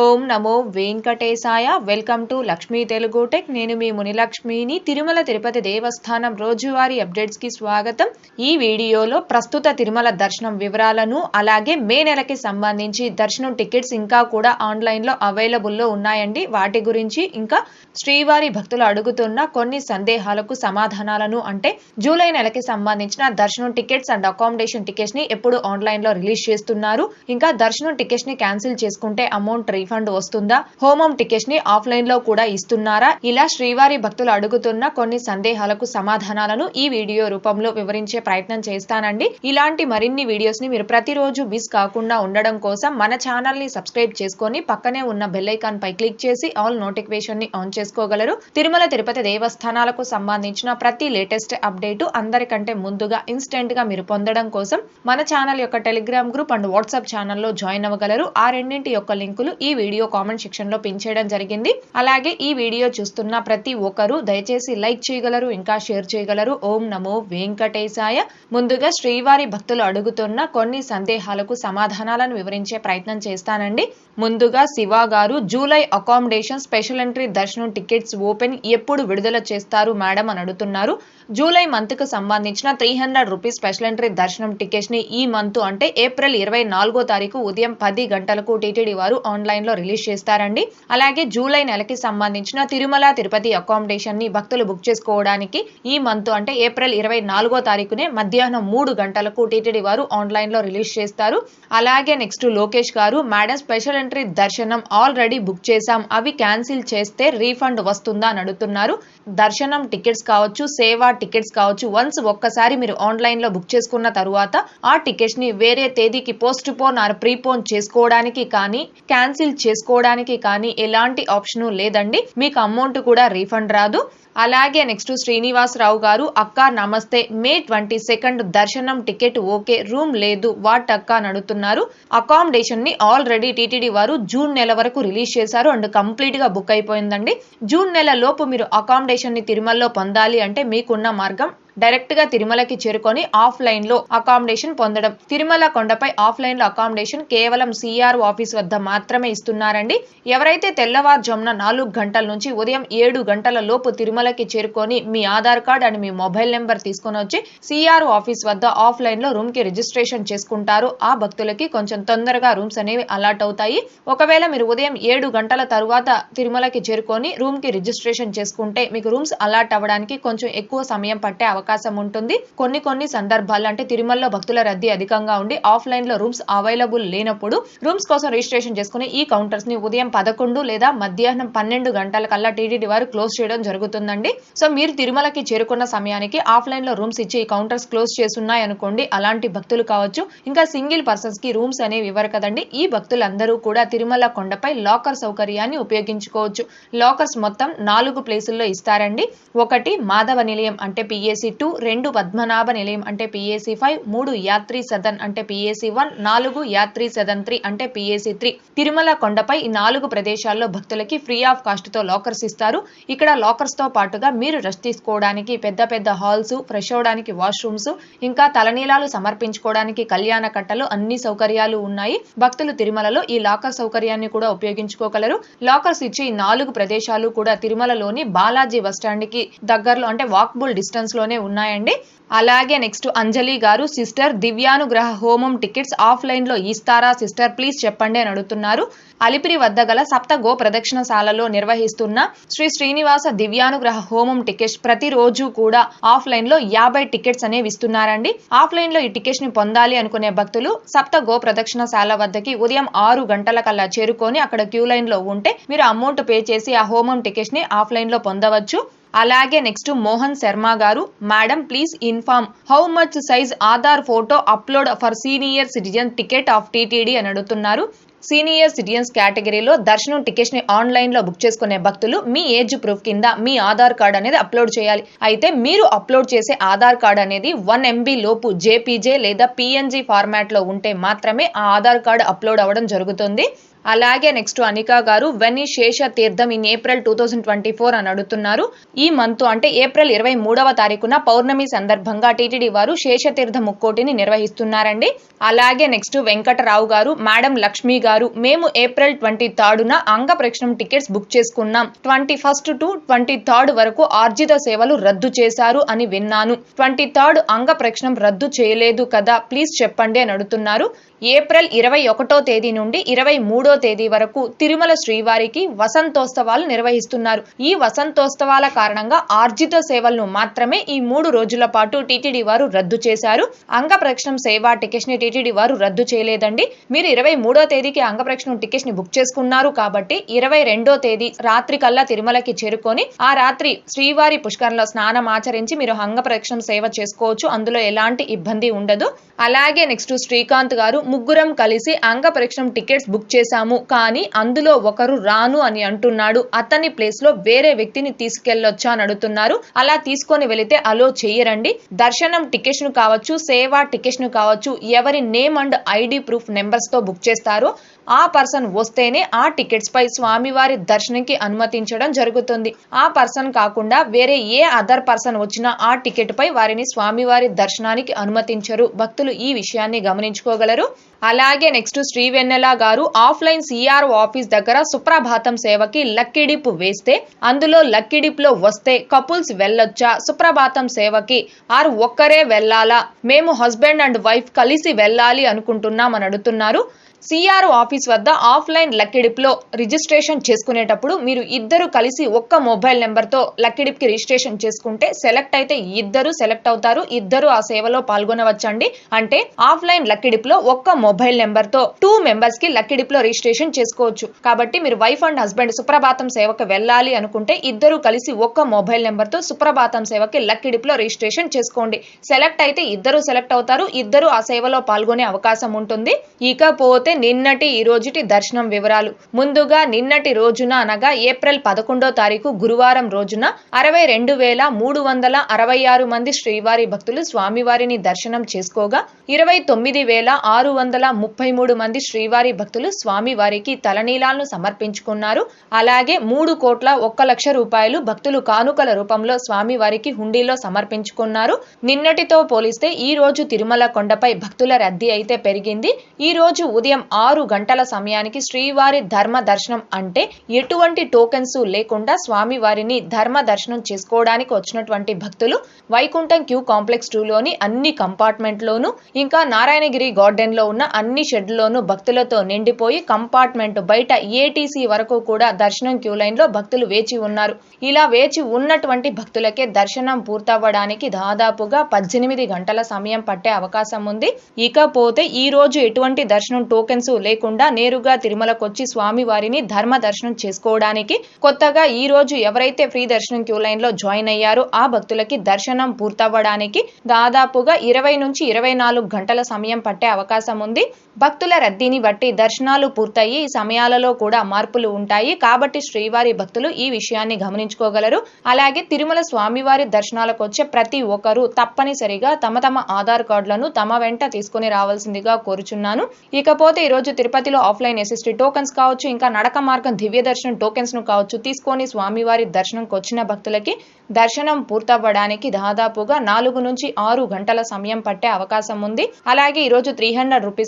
ఓం నమో వెంకటేశాయ. Welcome to Lakshmi Telugu tech. నేను మీ మునిలక్ష్మిని. తిరుమల తిరుపతి దేవస్థానం రోజువారీ అప్డేట్స్కి స్వాగతం. ఈ వీడియోలో ప్రస్తుత తిరుమల దర్శనం వివరాలను అలాగే మే నెలకి సంబంధించి దర్శనం టికెట్స్ ఇంకా కూడా ఆన్లైన్లో అవైలబుల్లో ఉన్నాయండి. వాటి గురించి ఇంకా శ్రీవారి భక్తులు అడుగుతున్న కొన్ని సందేహాలకు సమాధానాలను అంటే జూలై నెలకి సంబంధించిన దర్శనం టికెట్స్ అండ్ అకామిడేషన్ టికెట్స్ని ఎప్పుడు ఆన్లైన్లో రిలీజ్ చేస్తున్నారు? ఇంకా దర్శనం టికెట్స్ని క్యాన్సిల్ చేసుకుంటే అమౌంట్ రీఫండ్ వస్తుందా? హోమం టికెట్స్ని ఆఫ్లైన్లో కూడా ఇస్తున్నారా? ఇలా శ్రీవారి భక్తులు అడుగుతున్న కొన్ని సందేహాలకు సమాధానాలను ఈ వీడియో రూపంలో వివరించే ప్రయత్నం చేస్తానండి. ఇలాంటి మరిన్ని వీడియోస్ని మీరు ప్రతిరోజు మిస్ కాకుండా ఉండడం కోసం మన ఛానల్ని సబ్స్క్రైబ్ చేసుకొని పక్కనే ఉన్న బెల్లైకాన్ పై క్లిక్ చేసి ఆల్ నోటిఫికేషన్ని ఆన్ చేసుకోగలరు. తిరుమల తిరుపతి దేవస్థానాలకు సంబంధించిన ప్రతి లేటెస్ట్ అప్డేట్ అందరికంటే ముందుగా ఇన్స్టెంట్గా మీరు పొందడం కోసం మన ఛానల్ యొక్క టెలిగ్రామ్ గ్రూప్ అండ్ వాట్సాప్ ఛానల్లో జాయిన్ అవ్వగలరు. ఆ రెండింటి యొక్క లింకులు ఈ వీడియో కామెంట్ సెక్షన్లో పిన్ చేయడం జరిగింది. అలాగే ఈ వీడియో చూస్తున్న ప్రతి ఒక్కరూ దయచేసి లైక్ చేయగలరు ఇంకా షేర్ చేయగలరు. ఓం నమో వెంకటేశాయ. ముందుగా శ్రీవారి భక్తులు అడుగుతున్న కొన్ని సందేహాలకు సమాధానాలను వివరించే ప్రయత్నం చేస్తానండి. ముందుగా శివ గారు జూలై అకామిడేషన్ స్పెషల్ ఎంట్రీ దర్శనం టికెట్స్ ఓపెన్ ఎప్పుడు విడుదల చేస్తారు మేడం అని అడుగుతున్నారు. జూలై మంత్కు సంబంధించిన three hundred rupees special entry దర్శనం టికెట్స్ని ఈ మంత్ అంటే ఏప్రిల్ ఇరవై నాలుగో తారీఖు ఉదయం పది గంటలకు టీటీడీ వారు ఆన్లైన్ లో రిలీజ్ చేస్తారండి. అలాగే జూలై నెలకి సంబంధించిన తిరుమల తిరుపతి అకామిడేషన్ని భక్తులు బుక్ చేసుకోవడానికి ఈ మంత్ అంటే ఏప్రిల్ ఇరవై నాలుగో తారీఖునే మధ్యాహ్నం మూడు గంటలకు టీటీడీ వారు ఆన్లైన్లో రిలీజ్ చేస్తారు. అలాగే నెక్స్ట్ లోకేష్ గారు మేడం స్పెషల్ ఎంట్రీ దర్శనం ఆల్రెడీ బుక్ చేశాం. అవి క్యాన్సిల్ చేస్తే రీఫండ్ వస్తుందా? అని అడుగుతున్నారు. దర్శనం టికెట్స్ కావచ్చు సేవా టికెట్స్ కావచ్చు వన్స్ ఒక్కసారి మీరు ఆన్లైన్లో బుక్ చేసుకున్న తరువాత ఆ టికెట్స్ని వేరే తేదీకి పోస్ట్ పోన్ ఆర్ ప్రీపోన్ చేసుకోవడానికి కానీ క్యాన్సిల్ చేసుకోవడానికి కానీ ఎలాంటి ఆప్షన్ లేదండి. మీకు అమౌంట్ కూడా రీఫండ్ రాదు. అలాగే నెక్స్ట్ శ్రీనివాసరావు గారు అక్క నమస్తే. మే ట్వంటీ సెకండ్ దర్శనం టికెట్ ఓకే రూమ్ లేదు వాట్ అక్క అని అడుగుతున్నారు. అకామిడేషన్ని ఆల్రెడీ టీటీడీ వారు జూన్ నెల వరకు రిలీజ్ చేశారు అండ్ కంప్లీట్గా బుక్ అయిపోయిందండి. జూన్ నెల లోపు మీరు అకామిడేషన్ని తిరుమలలో పొందాలి అంటే మీకున్న మార్గం డైరెక్ట్గా తిరుమలకి చేరుకొని ఆఫ్లైన్లో అకామిడేషన్ పొందడం. తిరుమల కొండపై ఆఫ్లైన్లో అకామిడేషన్ కేవలం సిఆర్ ఆఫీస్ వద్ద మాత్రమే ఇస్తున్నారండి. ఎవరైతే తెల్లవారుజామున నాలుగు గంటల నుంచి ఉదయం ఏడు గంటల లోపు తిరుమలకి చేరుకొని మీ ఆధార్ కార్డ్ అండ్ మీ మొబైల్ నెంబర్ తీసుకొని వచ్చి సిఆర్ ఆఫీస్ వద్ద ఆఫ్లైన్లో రూమ్కి రిజిస్ట్రేషన్ చేసుకుంటారు. ఆ భక్తులకి కొంచెం తొందరగా రూమ్స్ అనేవి అలాట్ అవుతాయి. ఒకవేళ మీరు ఉదయం ఏడు గంటల తరువాత తిరుమలకి చేరుకొని రూమ్కి రిజిస్ట్రేషన్ చేసుకుంటే మీకు రూమ్స్ అలాట్ అవ్వడానికి కొంచెం ఎక్కువ సమయం పట్టే అవకాశం అవకాశం ఉంటుంది. కొన్ని కొన్ని సందర్భాల్లో అంటే తిరుమలలో భక్తుల రద్దీ అధికంగా ఉండి ఆఫ్లైన్లో రూమ్స్ అవైలబుల్ లేనప్పుడు రూమ్స్ కోసం రిజిస్ట్రేషన్ చేసుకుని ఈ కౌంటర్స్ని ఉదయం పదకొండు లేదా మధ్యాహ్నం పన్నెండు గంటల కల్లా టీడీడీ వారు క్లోజ్ చేయడం జరుగుతుందండి. సో మీరు తిరుమలకి చేరుకున్న సమయానికి ఆఫ్లైన్లో రూమ్స్ ఇచ్చి ఈ కౌంటర్స్ క్లోజ్ చేస్తున్నాయి అనుకోండి అలాంటి భక్తులు కావచ్చు. ఇంకా సింగిల్ పర్సన్స్కి రూమ్స్ అనేవి ఇవ్వరు కదండి. ఈ భక్తులందరూ కూడా తిరుమల కొండపై లాకర్ సౌకర్యాన్ని ఉపయోగించుకోవచ్చు. లాకర్స్ మొత్తం నాలుగు ప్లేసుల్లో ఇస్తారండి. ఒకటి మాధవ నిలయం అంటే పిఏసి టూ రెండు పద్మనాభ నిలయం అంటే పిఏసి ఫైవ్ మూడు యాత్రి సదన్ అంటే పిఏసి వన్ నాలుగు యాత్రి సదన్ త్రీ అంటే పిఏసి త్రీ తిరుమల కొండపై ఈ నాలుగు ప్రదేశాల్లో భక్తులకి ఫ్రీ ఆఫ్ కాస్ట్తో లాకర్స్ ఇస్తారు. ఇక్కడ లాకర్స్తో పాటుగా మీరు రెస్ట్ తీసుకోవడానికి పెద్ద పెద్ద హాల్స్ ఫ్రెష్ అవడానికి వాష్రూమ్స్ ఇంకా తలనీలాలు సమర్పించుకోవడానికి కళ్యాణ కట్టలు అన్ని సౌకర్యాలు ఉన్నాయి. భక్తులు తిరుమలలో ఈ లాకర్ సౌకర్యాన్ని కూడా ఉపయోగించుకోగలరు. లాకర్స్ ఇచ్చి ఈ నాలుగు ప్రదేశాలు కూడా తిరుమలలోని బాలాజీ బస్టాండ్కి దగ్గరలో అంటే వాక్బుల్ డిస్టెన్స్లోనే ఉన్నాయండి. అలాగే నెక్స్ట్ అంజలి గారు సిస్టర్ దివ్యానుగ్రహ హోమం టికెట్స్ ఆఫ్లైన్లో ఇస్తారా? సిస్టర్ ప్లీజ్ చెప్పండి అని అడుగుతున్నారు. అలిపిరి వద్ద గల సప్త గో ప్రదక్షిణశాలలో నిర్వహిస్తున్న శ్రీ శ్రీనివాస దివ్యానుగ్రహ హోమం టికెట్స్ ప్రతిరోజు కూడా ఆఫ్లైన్లో యాభై టికెట్స్ అనేవి ఇస్తున్నారండి. ఆఫ్లైన్లో ఈ టికెట్స్ని పొందాలి అనుకునే భక్తులు సప్త గో ప్రదక్షిణశాల వద్దకి ఉదయం ఆరు గంటల కల్లా చేరుకొని అక్కడ క్యూ లైన్లో ఉంటే మీరు అమౌంట్ పే చేసి ఆ హోమం టికెట్స్ని ఆఫ్లైన్లో పొందవచ్చు. అలాగే నెక్స్ట్ మోహన్ శర్మ గారు madam please inform how much size Aadhaar photo upload for senior citizen ticket of TTD అని అడుగుతున్నారు. సీనియర్ సిటిజన్స్ కేటగిరీలో దర్శనం టికెట్స్ని ఆన్లైన్లో బుక్ చేసుకునే భక్తులు మీ ఏజ్ ప్రూఫ్ కింద మీ ఆధార్ కార్డ్ అనేది అప్లోడ్ చేయాలి. అయితే మీరు అప్లోడ్ చేసే ఆధార్ కార్డ్ అనేది వన్ ఎంబీ లోపు జేపీజే లేదా పిఎన్జీ ఫార్మాట్లో ఉంటే మాత్రమే ఆ ఆధార్ కార్డ్ అప్లోడ్ అవ్వడం జరుగుతుంది. అలాగే నెక్స్ట్ అనికా గారు when Sesha Theertham in April two thousand twenty four అని అడుగుతున్నారు. ఈ మంత్ అంటే ఏప్రిల్ ఇరవై మూడవ తారీఖున పౌర్ణమి సందర్భంగా టీటీడీ వారు శేషతీర్థ ముక్కోటిని నిర్వహిస్తున్నారండి. అలాగే నెక్స్ట్ వెంకటరావు గారు మేడం లక్ష్మి గారు మేము ఏప్రిల్ ట్వంటీ థర్డ్న అంగ ప్రక్షణం టికెట్స్ బుక్ చేసుకున్నాం. Twenty first to twenty third వరకు ఆర్జిత సేవలు రద్దు చేశారు అని విన్నాను. ట్వంటీ థర్డ్ అంగ ప్రక్షణం రద్దు చేయలేదు కదా ప్లీజ్ చెప్పండి అని అడుగుతున్నారు. ఏప్రిల్ ఇరవై ఒకటో తేదీ నుండి ఇరవై మూడో తేదీ వరకు తిరుమల శ్రీవారికి వసంతోత్సవాలు నిర్వహిస్తున్నారు. ఈ వసంతోత్సవాల కారణంగా ఆర్జిత సేవలను మాత్రమే ఈ మూడు రోజుల పాటు టీటీడీ వారు రద్దు చేశారు. అంగప్రక్షణం సేవా టికెట్స్ని టీటీడీ వారు రద్దు చేయలేదండి. మీరు ఇరవై మూడో తేదీకి అంగ ప్రక్షణం టికెట్స్ని బుక్ చేసుకున్నారు కాబట్టి ఇరవై రెండో తేదీ రాత్రి కల్లా తిరుమలకి చేరుకొని ఆ రాత్రి శ్రీవారి పుష్కరంలో స్నానం ఆచరించి మీరు అంగప్రక్షణం సేవ చేసుకోవచ్చు. అందులో ఎలాంటి ఇబ్బంది ఉండదు. అలాగే నెక్స్ట్ శ్రీకాంత్ గారు ముగ్గురం కలిసి అంగప్రక్షణం టికెట్స్ బుక్ చేశాము కానీ అందులో ఒకరు రాను అని అంటున్నాడు. అతని ప్లేస్లో వేరే వ్యక్తిని తీసుకెళ్ళొచ్చా అని అడుగుతున్నారు అలా తీసుకొని వెళితే అలో చేయరండి దర్శనం టికెట్స్ను కావచ్చు సేవా టికెట్స్ను కావచ్చు ఎవరి నేమ్ అండ్ ఐడి ప్రూఫ్ నెంబర్స్తో బుక్ చేస్తారో. ఆ పర్సన్ వస్తేనే ఆ టికెట్స్ పై స్వామివారి దర్శనంకి అనుమతించడం జరుగుతుంది. ఆ పర్సన్ కాకుండా వేరే ఏ అదర్ పర్సన్ వచ్చినా ఆ టికెట్ పై వారిని స్వామివారి దర్శనానికి అనుమతించరు. భక్తులు ఈ విషయాన్ని గమనించుకోగలరు. అలాగే నెక్స్ట్ శ్రీ వెన్నెల గారు ఆఫ్లైన్ సిఆర్ఓ ఆఫీస్ దగ్గర సుప్రభాతం సేవకి లక్కీ డిప్ వేస్తే అందులో లక్కీ డిప్లో వస్తే కపుల్స్ వెళ్ళొచ్చా? సుప్రభాతం సేవకి ఆరు ఒక్కరే వెళ్ళాలా? మేము హస్బెండ్ అండ్ వైఫ్ కలిసి వెళ్ళాలి అనుకుంటున్నాం అని అడుగుతున్నారు. సిఆర్ఓ ఆఫీస్ వద్ద ఆఫ్లైన్ లక్కిడిప్లో రిజిస్ట్రేషన్ చేసుకునేటప్పుడు మీరు ఇద్దరు కలిసి ఒక్క మొబైల్ నెంబర్తో లక్కిడిప్కి రిజిస్ట్రేషన్ చేసుకుంటే సెలెక్ట్ అయితే ఇద్దరు సెలెక్ట్ అవుతారు. ఇద్దరు ఆ సేవలో పాల్గొనవచ్చండి. అంటే ఆఫ్లైన్ లక్కిడిప్లో ఒక్క మొబైల్ నెంబర్తో టూ మెంబర్స్కి లక్కిడిప్లో రిజిస్ట్రేషన్ చేసుకోవచ్చు. కాబట్టి మీరు వైఫ్ అండ్ హస్బెండ్ సుప్రభాతం సేవకు వెళ్ళాలి అనుకుంటే ఇద్దరు కలిసి ఒక్క మొబైల్ నెంబర్తో సుప్రభాతం సేవకి లక్కిడిప్లో రిజిస్ట్రేషన్ చేసుకోండి. సెలెక్ట్ అయితే ఇద్దరు సెలెక్ట్ అవుతారు. ఇద్దరు ఆ సేవలో పాల్గొనే అవకాశం ఉంటుంది. ఇకపోతే నిన్నటి ఈ రోజుటి దర్శనం వివరాలు. ముందుగా నిన్నటి రోజున అనగా ఏప్రిల్ పదకొండో తారీఖు గురువారం రోజున అరవై రెండు వేల మూడు వందల అరవై ఆరు మంది శ్రీవారి భక్తులు స్వామివారిని దర్శనం చేసుకోగా ఇరవై తొమ్మిది వేల ఆరు వందల ముప్పై మూడు మంది శ్రీవారి భక్తులు స్వామివారికి తలనీలాలను సమర్పించుకున్నారు. అలాగే మూడు కోట్ల ఒక్క లక్ష రూపాయలు భక్తులు కానుకల రూపంలో స్వామివారికి హుండీలో సమర్పించుకున్నారు. నిన్నటితో పోలిస్తే ఈ రోజు తిరుమల కొండపై భక్తుల రద్దీ అయితే పెరిగింది. ఈ రోజు ఉదయం ఆరు గంటల సమయానికి శ్రీవారి ధర్మ దర్శనం అంటే ఎటువంటి టోకెన్స్ లేకుండా స్వామివారిని ధర్మ దర్శనం చేసుకోవడానికి వచ్చినటువంటి భక్తులు వైకుంఠం క్యూ కాంప్లెక్స్ టూలోని అన్ని కంపార్ట్మెంట్లోనూ ఇంకా నారాయణగిరి గార్డెన్లో ఉన్న అన్ని షెడ్లోనూ భక్తులతో నిండిపోయి కంపార్ట్మెంట్ బయట ఏటీసీ వరకు కూడా దర్శనం క్యూ లైన్లో భక్తులు వేచి ఉన్నారు. ఇలా వేచి ఉన్నటువంటి భక్తులకే దర్శనం పూర్తవ్వడానికి దాదాపుగా పద్దెనిమిది గంటల సమయం పట్టే అవకాశం ఉంది. ఇకపోతే ఈ రోజు ఎటువంటి దర్శనం టోకెన్స్ లేకుండా నేరుగా తిరుమలకొచ్చి స్వామివారిని స్వామి వారిని ధర్మ దర్శనం చేసుకోవడానికి కొత్తగా ఈ రోజు ఎవరైతే ఫ్రీ దర్శనం క్యూ లైన్లో జాయిన్ అయ్యారో ఆ భక్తులకి దర్శనం పూర్తవ్వడానికి దాదాపుగా ఇరవై నుంచి ఇరవై నాలుగు గంటల సమయం పట్టే అవకాశం ఉంది. భక్తుల రద్దీని బట్టి దర్శనాలు పూర్తయి సమయాలలో కూడా మార్పులు ఉంటాయి. కాబట్టి శ్రీవారి భక్తులు ఈ విషయాన్ని గమనించుకోగలరు. అలాగే తిరుమల స్వామివారి దర్శనాలకు వచ్చే ప్రతి ఒక్కరూ తప్పనిసరిగా తమ తమ ఆధార్ కార్డులను తమ వెంట తీసుకుని రావాల్సిందిగా కోరుచున్నాను. ఇకపోతే ఈ రోజు తిరుపతిలో ఆఫ్లైన్ ఎస్ఎస్టీ టోకెన్స్ కావచ్చు ఇంకా నడక మార్గం దివ్య దర్శనం టోకెన్స్ను కావచ్చు తీసుకొని స్వామివారి దర్శనంకి వచ్చిన భక్తులకి దర్శనం పూర్తవ్వడానికి దాదాపుగా నాలుగు నుంచి ఆరు గంటల సమయం పట్టే అవకాశం ఉంది. అలాగే ఈ రోజు three hundred rupees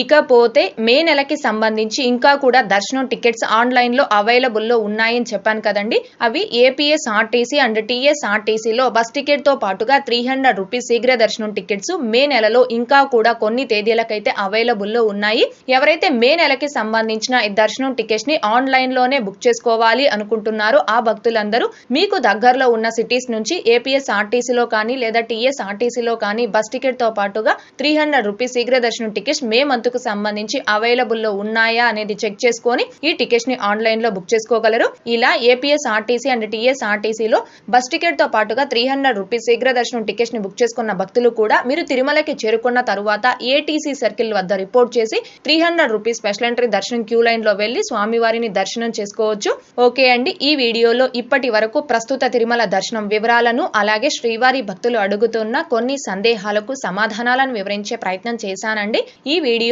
ఇకపోతే మే నెలకి సంబంధించి ఇంకా కూడా దర్శనం టికెట్స్ ఆన్లైన్లో అవైలబుల్లో ఉన్నాయని చెప్పాను కదండి. అవి ఏపీఎస్ ఆర్టీసీ అండ్ టీఎస్ఆర్టీసీలో బస్ టికెట్తో పాటుగా త్రీ హండ్రెడ్ రూపీస్ శీఘ్ర దర్శనం టికెట్స్ మే నెలలో ఇంకా కూడా కొన్ని తేదీలకైతే అవైలబుల్లో ఉన్నాయి. ఎవరైతే మే నెలకి సంబంధించిన దర్శనం టికెట్స్ని ఆన్లైన్లోనే బుక్ చేసుకోవాలి అనుకుంటున్నారో ఆ భక్తులందరూ మీకు దగ్గరలో ఉన్న సిటీస్ నుంచి ఏపీఎస్ ఆర్టీసీలో కానీ లేదా టీఎస్ఆర్టీసీలో కానీ బస్ టికెట్తో పాటుగా త్రీ హండ్రెడ్ రూపీస్ శీఘ్ర దర్శనం టికెట్స్ మే మంత్ మంత్కు సంబంధించి అవైలబుల్లో ఉన్నాయా అనేది చెక్ చేసుకొని ఈ టికెట్స్ని ఆన్లైన్లో బుక్ చేసుకోగలరు. ఇలా ఏపీఎస్ ఆర్టీసీ అండ్ టీఎస్ ఆర్టీసీలో బస్ టికెట్తో పాటుగా త్రీ హండ్రెడ్ రూపీస్ శీఘ్ర దర్శనం టికెట్స్ని బుక్ చేసుకున్న భక్తులు కూడా మీరు తిరుమలకి చేరుకున్న తరువాత ఏటీసీ సర్కిల్ వద్ద రిపోర్ట్ చేసి three hundred rupees special entry దర్శనం క్యూ లైన్లో వెళ్ళి స్వామివారిని దర్శనం చేసుకోవచ్చు. ఓకే అండి ఈ వీడియోలో ఇప్పటి వరకు ప్రస్తుత తిరుమల దర్శనం వివరాలను అలాగే శ్రీవారి భక్తులు అడుగుతున్న కొన్ని సందేహాలకు సమాధానాలను వివరించే ప్రయత్నం చేశానండి. ఈ వీడియో